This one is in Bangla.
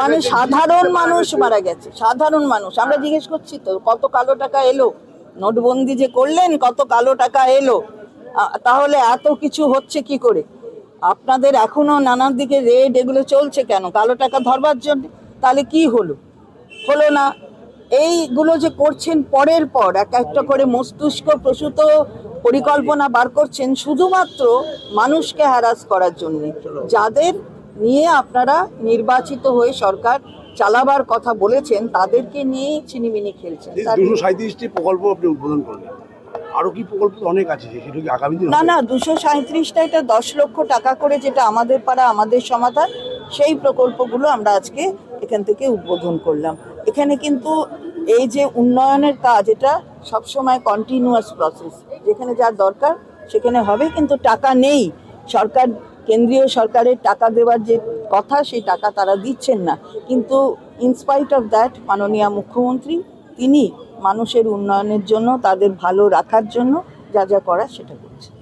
মানে সাধারণ মানুষ মারা গেছে সাধারণ মানুষ। আমরা জিজ্ঞেস করছি তো কত কালো টাকা এলো? নোটবন্দি যে করলেন কত কালো টাকা এলো? তাহলে এত কিছু হচ্ছে কি করে? আপনাদের এখনও নানান দিকে রেড এগুলো চলছে কেন? কালো টাকা ধরবার জন্য? তাহলে কি হলো? হলো না। এইগুলো যে করছেন পরের পর এক একটা করে মস্তিষ্ক প্রসূত পরিকল্পনা বার করছেন শুধুমাত্র মানুষকে হ্যারাস করার জন্য। যাদের নিয়ে আপনারা নির্বাচিত হয়ে সরকার চালাবার কথা বলেছেন তাদেরকে নিয়ে ছিনিমিনি খেলছেন। দুশো সাঁত্রিশটি প্রকল্প আপনি উদ্বোধন করলেন। আরও কি প্রকল্প? অনেক আছে সেটা কি আগামী দিন না না দুশো সাঁত্রিশটা এটা দশ লক্ষ টাকা করে যেটা আমাদের পাড়া আমাদের সমাধান সেই প্রকল্পগুলো আমরা আজকে এখান থেকে উদ্বোধন করলাম। এখানে কিন্তু এই যে উন্নয়নের কাজ এটা সবসময় কন্টিনিউয়াস প্রসেস যেখানে যার দরকার সেখানে হবে কিন্তু টাকা নেই। সরকার কেন্দ্রীয় সরকারের টাকা দেওয়ার যে কথা, সেই টাকা তারা দিচ্ছেন না। কিন্তু ইনস্পাইট অফ দ্যাট মাননীয় মুখ্যমন্ত্রী, তিনি মানুষের উন্নয়নের জন্য, তাদের ভালো রাখার জন্য যা যা করার সেটা করছেন।